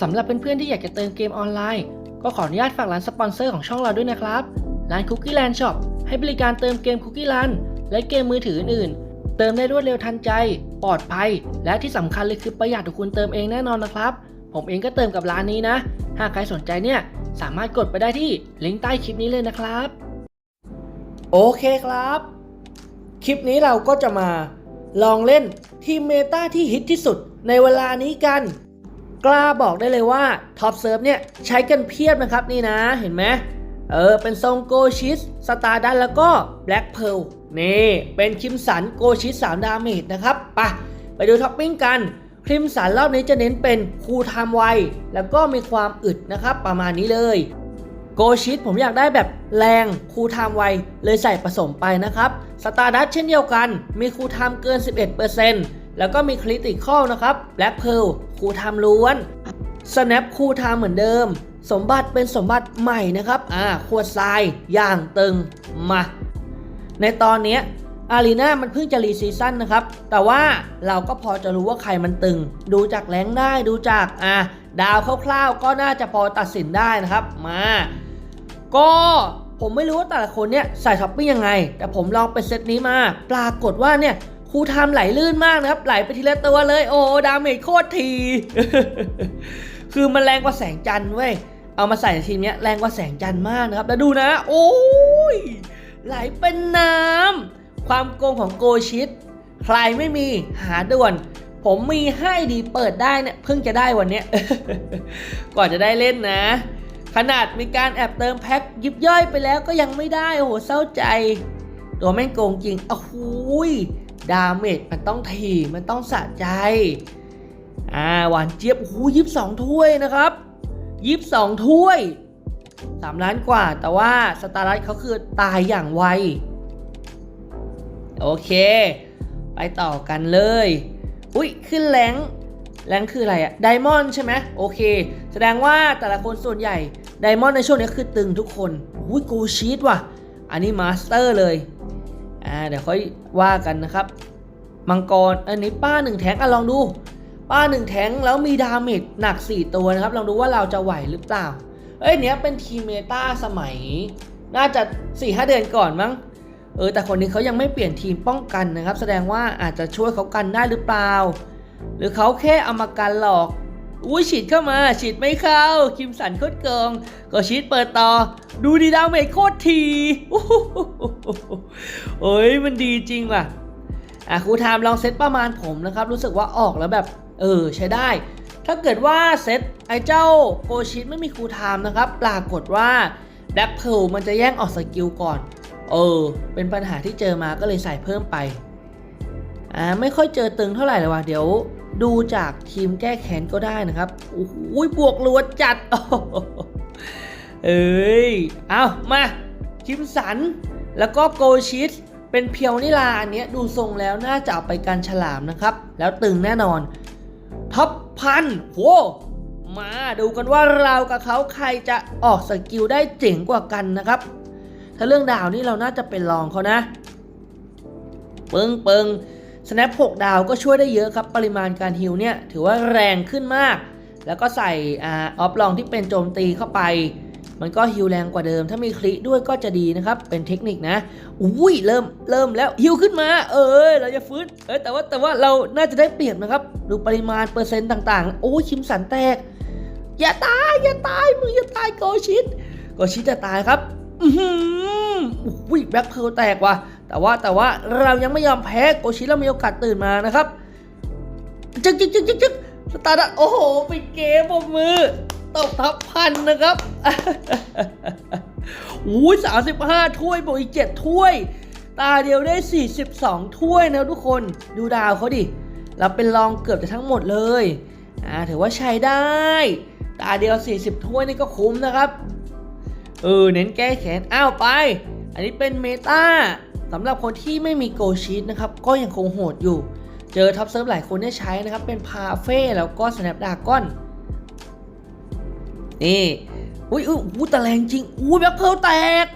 สำหรับเพื่อนๆที่อยากจะเติมเกมออนไลน์ ก็ขออนุญาตฝากร้านสปอนเซอร์ของช่องเราด้วยนะครับ ร้าน Cookie Land Shop ให้บริการเติมเกม Cookie Land และเกมมือถืออื่นๆ เติมได้รวดเร็วทันใจ ปลอดภัย และที่สำคัญเลยคือประหยัดกว่าคุณเติมเองแน่นอนนะครับ ผมเองก็เติมกับร้านนี้นะ หากใครสนใจเนี่ยสามารถกดไปได้ที่ลิงก์ใต้คลิปนี้เลยนะครับ โอเคครับ คลิปนี้เราก็จะมาลองเล่นทีมเมตาที่ฮิตที่สุดในเวลานี้กัน กล้าบอกได้เลยว่าท็อปเซิร์ฟเนี่ยใช้กันเพียบนะครับนี่นะเห็นไหมเออเป็นทรงโกชิสสตาร์ดันแล้วก็แบล็กเพลนี่เป็นคิมสันโกชิส3ดาเมจนะครับไปะไปดูท็อปปิ้งกันคริมสันรอบนี้จะเน้นเป็นคูลไทม์ไวแล้วก็มีความอึดนะครับประมาณนี้เลย โกชิตผมอยากได้แบบแรงคูลไทม์ไวเลยใส่ผสมไปนะครับสตาร์ดัตเช่นเดียวกัน มีคูลไทม์เกิน 11% แล้วก็มีคริติคอลนะครับแบล็กเพลคูลไทม์ล้วน Snap คูลไทม์เหมือนเดิม สมบัติเป็นสมบัติใหม่นะครับอ่าขวดทรายอย่างตึงมาในตอนนี้อารีนามันเพิ่งจะรีซีซั่นนะครับ แต่ว่าเราก็พอจะรู้ว่าใครมันตึง ดูจากแรงได้ดูจากอ่าดาวคร่าวๆ ก็น่าจะพอตัดสินได้นะครับ มา ก็ผมไม่รู้ว่าแต่ละคนเนี่ยใส่ท็อปปิ้งยังไง แต่ผมลองเป็นเซตนี้มา ปรากฏว่าเนี่ย ครูทำไหลลื่นมากนะครับ ไหลไปทีละตัวเลย โอ้ดาเมจโคตรที คือมันแรงกว่าแสงจันทร์เว้ย เอามาใส่ในทีมเนี้ยแรงกว่าแสงจันทร์มากนะครับ แล้วดูนะ โอ้ย ไหลเป็นน้ำ ความโกงของโกชิต ใครไม่มีหาด่วน ผมมีให้ดีเปิดได้เนี่ยเพิ่งจะได้วันเนี้ยก่อนจะได้เล่นนะ ขนาดมีการแอบเติมแพ็คยิบย่อยไปแล้วก็ยังไม่ได้ โอ้โหเศร้าใจ ตัวแม่งโกงจริงอ้าวหูย ดาเมจมันต้องทีมันต้องสะใจ อ่าหวานเจี๊ยบโอ้โหยิบสองถ้วยนะครับยิบสองถ้วยสามล้านกว่า แต่ว่าสตาร์รัตเขาคือตายอย่างไว โอเค ไปต่อกันเลย อุ้ยขึ้นแรงแรงคืออะไรอะไดมอนด์ใช่ไหมโอเค แสดงว่าแต่ละคนส่วนใหญ่ไดมอนด์ในช่วงนี้คือตึงทุกคนอุ้ยโกชีตว่ะ อันนี้มาสเตอร์เลย อ่าเดี๋ยวค่อยว่ากันนะครับ มังกรอันนี้ป้าหนึ่งแทงอะลองดู ป้าหนึ่งแทงแล้วมีดาเมจหนัก 4 ตัวนะครับ ลองดูว่าเราจะไหวหรือเปล่า เอ้ยเนี้ยเป็นทีมเมตาสมัย น่าจะ4-5เดือนก่อนมั้งเออแต่คนนี้เขายังไม่เปลี่ยนทีมป้องกันนะครับ แสดงว่าอาจจะช่วยเขากันได้หรือเปล่า หรือเขาแค่เอามากันหลอก อุ้ยฉีดเข้ามา ฉีดไม่เข้า คิมสันโคตรเกิง ก็ฉีดเปิดต่อ ดูดีดาเมจโคตรทีอู้หูโอ้ยมันดีจริงว่ะ อะครูไทม์ลองเซตประมาณผมนะครับ รู้สึกว่าออกแล้วแบบ เออ ใช้ได้ ถ้าเกิดว่าเซตไอ้เจ้าโกชิตไม่มีครูไทม์นะครับ ปรากฏว่าแบ็คเพลมันจะแย่งออกสกิลก่อน เออ เป็นปัญหาที่เจอมาก็เลยใส่เพิ่มไป อ่า ไม่ค่อยเจอตึงเท่าไหร่เลยว่ะ เดี๋ยว ดูจากทีมแก้แค้นก็ได้นะครับโอ้โหบวกรัวจัด เอ้ย เอามาคิมสัน แล้วก็โกชิตเป็นเพียวนิลาอันเนี้ยดูทรงแล้วน่าจะเอาไปกันฉลามนะครับ แล้วตึงแน่นอนท็อปพันโหมาดูกันว่าเรากับเขาใครจะออกสกิลได้เจ๋งกว่ากันนะครับ ถ้าเรื่องดาวนี่เราน่าจะเป็นรองเขานะ เปิงเปิง snap 6 ดาวก็ช่วยได้เยอะครับ ปริมาณการฮิลเนี่ยถือว่าแรงขึ้นมาก แล้วก็ใส่ออฟลองที่เป็นโจมตีเข้าไป มันก็ฮิลแรงกว่าเดิม ถ้ามีคลิด้วยก็จะดีนะครับ เป็นเทคนิคนะ อุ้ยเริ่มเริ่มแล้วฮิลขึ้นมา เออเราจะฟื้น เออแต่ว่าแต่ว่าเราน่าจะได้เปรียบนะครับ ดูปริมาณเปอร์เซ็นต์ต่างๆ โอ้ยคิมสันแตก อย่าตายอย่าตายมึงอย่าตายโกชิตโกชิตจะตายครับ อือหืออุ้ยแบ็คเพลแตกว่ะ แต่ว่าแต่ว่าเรายังไม่ยอมแพ้โกชิเรามีโอกาสตื่นมานะครับจึ๊กจึ๊กจึ๊กจึ๊กจึ๊กสตาร์ทโอ้โหปิดเกมปมมือตบทับพันนะครับอุ้ยสามสิบห้าถ้วยบวกอีกเจ็ดถ้วย ตาเดียวได้ 42 ถ้วยนะทุกคนดูดาวเขาดิเราเป็นรองเกือบจะทั้งหมดเลยอ่าถือว่าใช้ได้ ตาเดียว 40 ถ้วยนี่ก็คุ้มนะครับ เออ เน้นแก้แค้นอ้าวไป อันนี้เป็นเมตา สำหรับคนที่ไม่มีโกชีตนะครับก็ยังคงโหดอยู่ เจอท็อปเซิร์ฟหลายคนได้ใช้นะครับ เป็นพาเฟ่แล้วก็สแนปดากอนนี่อุ้ยอุ้ยอู้แต่แรงจริงอู้แบล็คเพลแตก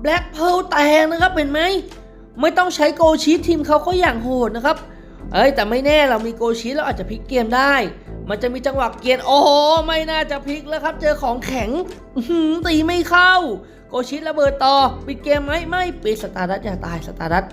แบล็คเพลแตกนะครับเห็นไหมไม่ต้องใช้โกชีตทีมเขาก็อย่างโหดนะครับเอ้ยแต่ไม่แน่เรามีโกชีตเราอาจจะพลิกเกมได้ มันจะมีจังหวะเกียนโอ้โหไม่น่าจะพลิกแล้วครับ เจอของแข็งตีไม่เข้า กชิระเบิดต่อ ปิดเกมไหมไม่ปิดสตาร์ดัตอย่าตายสตาร์ดัต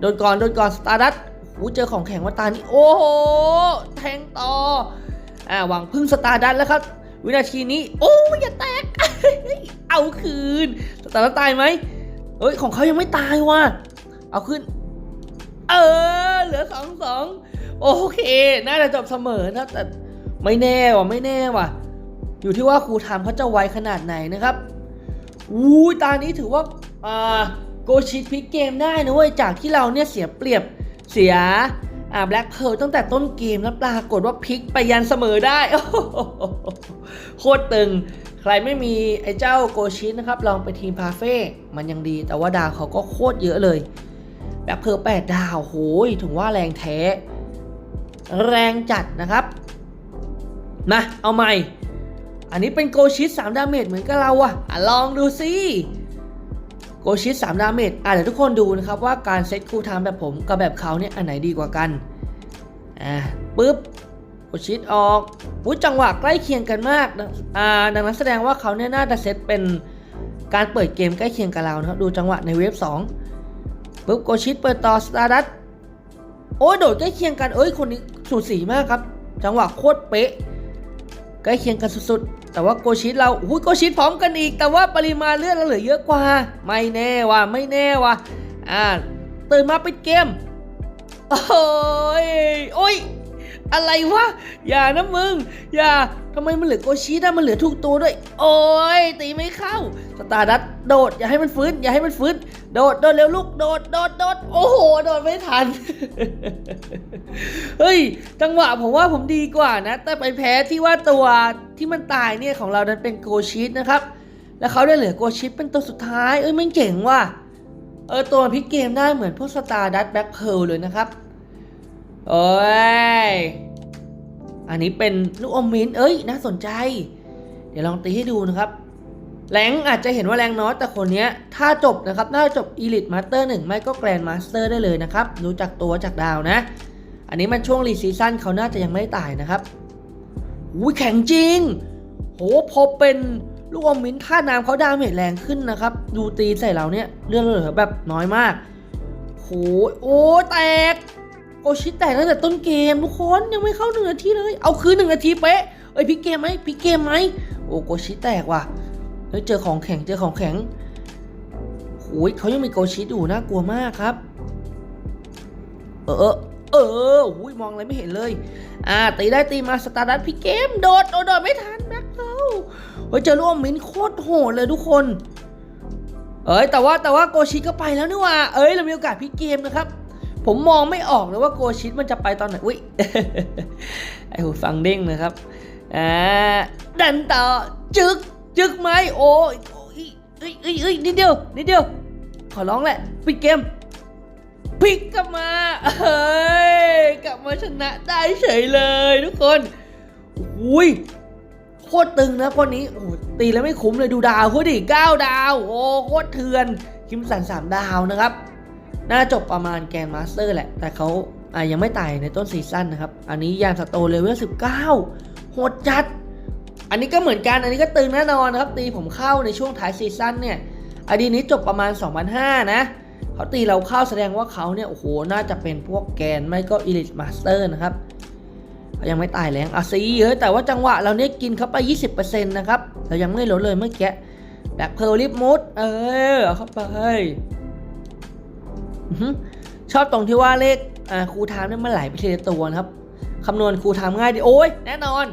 โดนก่อนโดนก่อนสตาร์ดัตโอ้โหเจอของแข็งว่าตานี่โอ้โหแทงต่ออ่าหวังพึ่งสตาร์ดัตแล้วครับวินาทีนี้โอ้ยอย่าแตก เอาคืนสตาร์ดัตตายไหมเอ้ยของเขายังไม่ตายว่ะเอาขึ้น เออเหลือสองสองโอเค น่าจะจบเสมอนะแต่ไม่แน่ว่ะไม่แน่ว่ะ อยู่ที่ว่าครูทำเขาจะไวขนาดไหนนะครับ อู้ตานี้ถือว่าอ่าโกชิตพลิกเกมได้นะเว้ยจากที่เราเนี่ยเสียเปรียบเสียอ่าแบล็คเพิร์ตั้งแต่ต้นเกมแล้วปรากฏว่าพลิกไปยันเสมอได้ โคตรตึง ใครไม่มีไอ้เจ้าโกชิตนะครับ ลองไปทีมพาเฟ่มันยังดี แต่ว่าดาวเขาก็โคตรเยอะเลยแบบเพอร์แปดดาวโหยถึงว่าแรงแท้ แรงจัดนะครับมาเอาใหม่ อันนี้เป็นโกชิต3ดาเมจเหมือนกับเราอะอะลองดูสิโกชิต3ดาเมจอะเดี๋ยวทุกคนดูนะครับว่าการเซตคูลไทม์แบบผมกับแบบเขาเนี่ยอันไหนดีกว่ากันอะปึ๊บโกชิตออกอุ้ยจังหวะใกล้เคียงกันมากนะอ่าดังนั้นแสดงว่าเขาเนี่ยน่าจะเซตเป็นการเปิดเกมใกล้เคียงกับเรานะครับดูจังหวะในเวฟ2ปุ๊บโกชิตเปิดต่อสตาร์ดัตโอ้ยโดดใกล้เคียงกันเอ้ยคนนี้สูสีมากครับ จังหวะโคตรเป๊ะใกล้เคียงกันสุด แต่ว่าโกชิตเราอุ้ยโกชิตพร้อมกันอีก แต่ว่าปริมาณเลือดเราเหลือเยอะกว่า ไม่แน่ว่ะไม่แน่ว่ะอ่าตื่นมาปิดเกม โอ้ยโอ้ยอะไรวะ อย่านะมึง อย่าทำไมมันเหลือโกชิตอะมันเหลือทุกตัวด้วย โอ้ยตีไม่เข้า สตาร์ดัตโดด อย่าให้มันฟื้น อย่าให้มันฟื้น โดดโดดเร็วลูกโดดโดดโดดโอ้โหโดดไม่ทัน เฮ้ย จังหวะผมว่าผมดีกว่านะ แต่ไปแพ้ที่ว่าตัวที่มันตายเนี่ยของเรานั้นเป็นโกชิตนะครับ แล้วเขาได้เหลือโกชิตเป็นตัวสุดท้าย เอ้ยมันเจ๋งว่ะ เออตัวพลิกเกมได้เหมือนพวกสตาร์ดัตแบ็คเพลเลยนะครับ โอ้ย อันนี้เป็นลูกอมมินเอ้ยน่าสนใจ เดี๋ยวลองตีให้ดูนะครับ แรงอาจจะเห็นว่าแรงน้อยแต่คนนี้ถ้าจบนะครับ น่าจะจบ Elite Master 1 ไม่ก็ Grand Master ได้เลยนะครับดูจากตัวจากดาวนะ อันนี้มันช่วงรีซีซั่นเขาน่าจะยังไม่ได้ตายนะครับอุ้ยแข็งจริง โหพอเป็นลูกอมมินท่าน้ำเขาดาเมจแรงขึ้นนะครับ ดูตีใส่เราเนี่ยเลือดเหลือแบบน้อยมากโหโอ้แตกโกชิแตกตั้งแต่ต้นเกมทุกคนยังไม่เข้าหนึ่งนาทีเลย เอาคืนหนึ่งนาทีเป๊ะเอ้ยพิกเกมไหมพิกเกมไหมโอ้โกชิแตกว่ะ เฮ้ยเจอของแข็งเจอของแข็งโอ้ยเขายังมีโกชิอยู่น่ากลัวมากครับเออเออเออโอ้ยมองอะไรไม่เห็นเลย อ่าตีได้ตีมาสตาร์ดัตพลิกเกมโดดโดดโดดไม่ทันแบ็คเขาเฮ้ยเจอลูกอมมินโคตรโหดเลยทุกคน เอ้ยแต่ว่าแต่ว่าโกชิก็ไปแล้วนี่ว่า เอ้ยเรามีโอกาสพลิกเกมนะครับ ผมมองไม่ออกเลยว่าโกชิตมันจะไปตอนไหนอุ้ยไอหูฟังเด้งนะครับอ่าดันต่อจึก จึกไหมโอ้ยเอ้ยเอ้ยเอ้ยนิดเดียวนิดเดียว ขอร้องแหละปิดเกมพลิกกลับมาเฮ้ยกลับมาชนะได้เฉยเลยทุกคนอุ้ยโคตรตึงนะคนนี้โอ้ตีแล้วไม่คุ้มเลยดูดาวเขาดิเก้าดาว โอ้โคตรเถื่อนคิมสันสามดาวนะครับ น่าจบประมาณแกนมาสเตอร์แหละ แต่เขาอ่ายังไม่ตายในต้นซีซั่นนะครับ อันนี้ยานสโตเลเวล19โหดจัด อันนี้ก็เหมือนกัน อันนี้ก็ตึงแน่นอนนะครับ ตีผมเข้าในช่วงท้ายซีซั่นเนี่ย อดีนี้จบประมาณ2005นะเขาตีเราเข้าแสดงว่าเขาเนี่ย โอ้โห น่าจะเป็นพวกแกนไม่ก็อ Elite Master นะครับยังไม่ตายแรงอะซีเฮ้ยแต่ว่าจังหวะเราเนี่ยกินเข้าไป 20%นะครับ เรายังไม่ลดเลยเมื่อกี้แบล็คเพลลิฟมูดเออเอาเข้าไปชอบตรงที่ว่าเลขอ่าครูไทม์เนี่ยมันไหลไปทีละตัวนะครับคำนวณครูไทม์ง่ายดี โอ้ยแน่นอน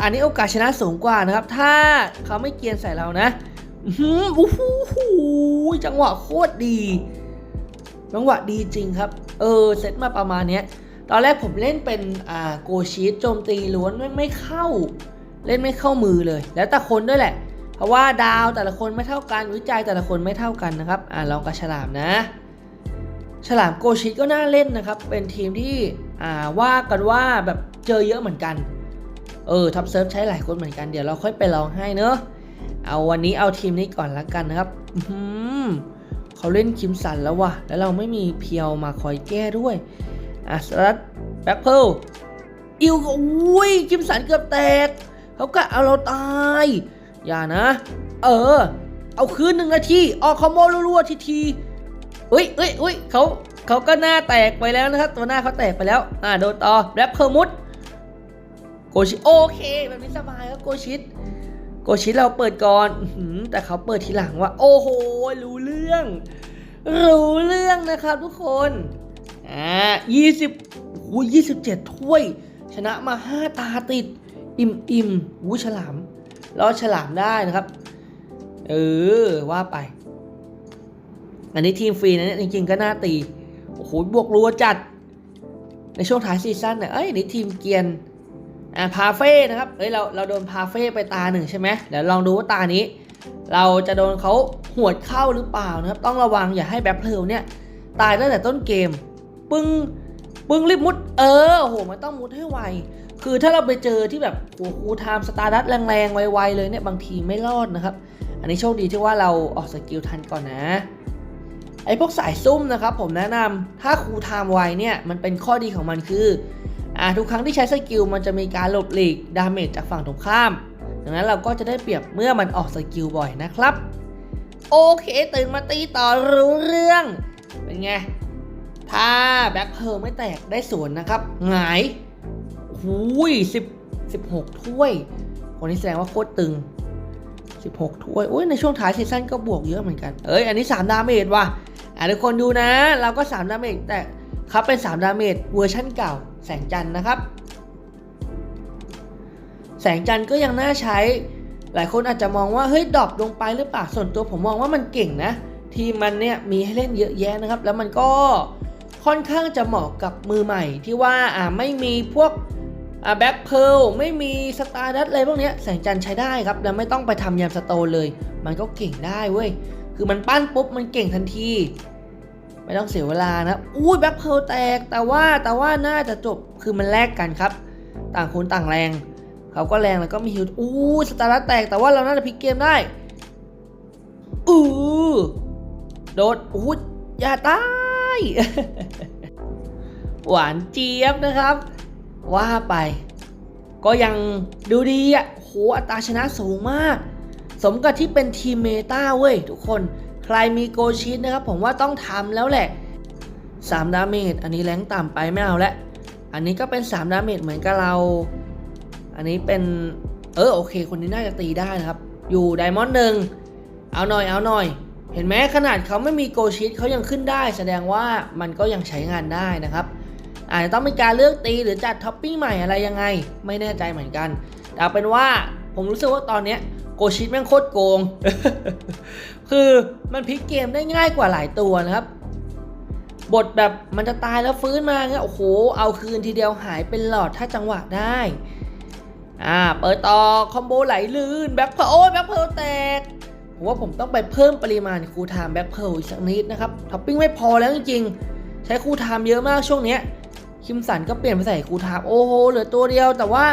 อันนี้โอกาสชนะสูงกว่านะครับ ถ้าเขาไม่เกียนใส่เรานะอือหือโอ้โหจังหวะโคตรดี จังหวะดีจริงครับ เออเซตมาประมาณเนี้ย ตอนแรกผมเล่นเป็นอ่าโกชีตโจมตีล้วนไม่ไม่เข้า เล่นไม่เข้ามือเลย แล้วแต่คนด้วยแหละ เพราะว่าดาวแต่ละคนไม่เท่ากันวิจัยแต่ละคนไม่เท่ากันนะครับ อ่าลองกับฉลามนะ ฉลามโกชิตก็น่าเล่นนะครับ เป็นทีมที่อ่าว่ากันว่าแบบเจอเยอะเหมือนกัน เออทับเซิร์ฟใช้หลายคนเหมือนกันเดี๋ยวเราค่อยไปลองให้เนอะเอาวันนี้เอาทีมนี้ก่อนละกันนะครับอือหือเขาเล่นคิมสันแล้วว่ะแล้วเราไม่มีเพียวมาคอยแก้ด้วยอะสลัดแบ็คเพลอิวก็อุ้ยคิมสันเกือบแตก เขากะเอาเราตาย อย่านะ เออ เอาคืนหนึ่งนาที ออกคอมโบรัวๆทีทีๆอุ้ยอุ้ยอุ้ยเขาเขาก็หน้าแตกไปแล้วนะครับ ตัวหน้าเขาแตกไปแล้ว อ่าโดนต่อแรปเพอร์มุด โกชิโอเคแบบนี้สบายครับโกชิตโกชิตเราเปิดก่อนอืแต่เขาเปิดทีหลังว่า โอ้โห รู้เรื่อง รู้เรื่องนะครับทุกคนอ่ายี่สิบโอ้ยี่สิบเจ็ดถ้วย ชนะมาห้าตาติด อิ่มอิ่มวูฉลามรอดฉลามได้นะครับ เออ ว่าไป อันนี้ทีมฟรีนะเนี่ยจริงๆก็น่าตี โอ้โหบวกรัวจัด ในช่วงท้ายซีซั่นเนี่ยเอ้ยนี่ทีมเกียน อ่าพาเฟ่นะครับเอ้ยเราเราโดนพาเฟ่ไปตาหนึ่งใช่ไหมเดี๋ยวลองดูว่าตานี้ เราจะโดนเขาหวดเข้าหรือเปล่านะครับ ต้องระวังอย่าให้แบ็คเพลเนี่ยตายตั้งแต่ต้นเกม ปึ้งปึ้งรีบมุด เออโหมันต้องมุดให้ไว คือถ้าเราไปเจอที่แบบโอ้โหไทม์สตาร์ดัตแรงๆ ไวๆ เลยเนี่ยบางทีไม่รอดนะครับ อันนี้โชคดีที่ว่าเราออกสกิลทันก่อนนะไอ้พวกสายซุ่มนะครับผมแนะนำถ้าครูไทม์ไวเนี่ยมันเป็นข้อดีของมันคือ อ่าทุกครั้งที่ใช้สกิลมันจะมีการหลบหลีกดาเมจจากฝั่งตรงข้าม ดังนั้นเราก็จะได้เปรียบเมื่อมันออกสกิลบ่อยนะครับ โอเค ตื่นมาตีต่อรู้เรื่อง เป็นไง ถ้าแบ็คเพลไม่แตกได้สวนนะครับ หงายหูยสิบสิบหกถ้วย คนนี้แสดงว่าโคตรตึง 16 ถ้วยโอ้ยในช่วงท้ายซีซั่นก็บวกเยอะเหมือนกัน เอ้ย อันนี้ 3 ดาเมจว่ะอะทุกคนดูนะ เราก็ 3 ดาเมจแต่ครับเป็น 3 ดาเมจเวอร์ชั่นเก่า แสงจันทร์นะครับ แสงจันทร์ก็ยังน่าใช้ หลายคนอาจจะมองว่าเฮ้ยดรอปลงไปหรือเปล่าส่วนตัวผมมองว่ามันเก่งนะ ทีมมันเนี่ยมีให้เล่นเยอะแยะนะครับ แล้วมันก็ค่อนข้างจะเหมาะกับมือใหม่ที่ว่าอ่าไม่มีพวกอ่าแบ็คเพลไม่มีสตาร์ดัตอะไรพวกเนี้ยแสงจันทร์ใช้ได้ครับ แล้วไม่ต้องไปทำยามสโตนเลย มันก็เก่งได้เว้ยคือมันปั้นปุ๊บมันเก่งทันที ไม่ต้องเสียเวลานะ อุ้ยแบ็คเพลแตก แต่ว่าแต่ว่าน่าจะจบ คือมันแลกกันครับ ต่างคนต่างแรง เขาก็แรงแล้วก็มีฮิวอู้สตาร์ดัตแตก แต่ว่าเราน่าจะพลิกเกมได้ อู้โดดอู้อย่าตาย หวานเจี๊ยบนะครับ ว่าไป ก็ยังดูดีอะ โห อัตราชนะสูงมาก สมกับที่เป็นทีมเมตาเว้ยทุกคน ใครมีโกชิตนะครับผมว่าต้องทำแล้วแหละ3ดาเมจอันนี้แรงต่ำไปไม่เอาแล้วอันนี้ก็เป็น3ดาเมจเหมือนกับเรา อันนี้เป็นเออโอเค คนนี้น่าจะตีได้นะครับ อยู่ไดมอนด์หนึ่งเอาหน่อยเอาหน่อย เห็นไหมขนาดเขาไม่มีโกชิตเขายังขึ้นได้ แสดงว่ามันก็ยังใช้งานได้นะครับอาจจะต้องมีการเลือกตีหรือจัดท็อปปิ้งใหม่อะไรยังไง ไม่แน่ใจเหมือนกันแต่เอาเป็นว่าผมรู้สึกว่าตอนเนี้ยโกชิตแม่งโคตรโกง คือมันพลิกเกมได้ง่ายกว่าหลายตัวนะครับ บทแบบมันจะตายแล้วฟื้นมาเงี้ยโอ้โห เอาคืนทีเดียวหายเป็นหลอดถ้าจังหวะได้ อ่า เปิดต่อคอมโบไหลลื่นแบ็คเพลโอ้แบ็คเพลแตกผมว่าผมต้องไปเพิ่มปริมาณคูลไทม์แบ็คเพลอีกสักนิดนะครับท็อปปิ้งไม่พอแล้วจริงๆ ใช้คูลไทม์เยอะมากช่วงเนี้ยคิมสันก็เปลี่ยนไปใส่คูลไทม์โอ้โหเหลือตัวเดียว แต่ว่า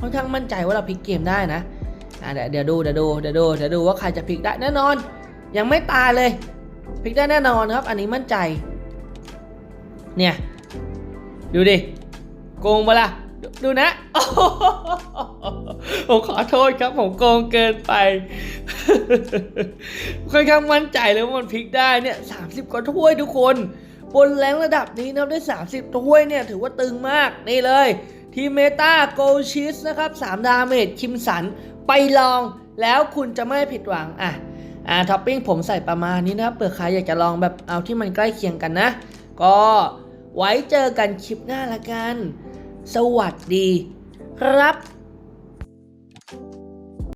ค่อนข้างมั่นใจว่าเราพลิกเกมได้นะอ่าเดี๋ยวดูเดี๋ยวดูเดี๋ยวดูเดี๋ยวดูว่าใครจะพลิกได้แน่นอน ยังไม่ตายเลยพลิกได้แน่นอนครับ อันนี้มั่นใจ เนี่ย ดูดิ โกงปะล่ะดดูนะผมขอโทษครับ ผมโกงเกินไปค่อนข้างมั่นใจเลยว่ามันพลิกได้เนี่ยสามสิบกว่าถ้วยทุกคน บนแรงระดับนี้นะครับได้ 30 ถ้วยเนี่ยถือว่าตึงมาก นี่เลย ทีเมตาโกชิสนะครับ 3 ดาเมจคิมสัน ไปลองแล้วคุณจะไม่ผิดหวังอะ อ่าท็อปปิ้งผมใส่ประมาณนี้นะครับเผื่อใครอยากจะลองแบบเอาที่มันใกล้เคียงกันนะ ก็ไว้เจอกันคลิปหน้าละกัน สวัสดี ครับ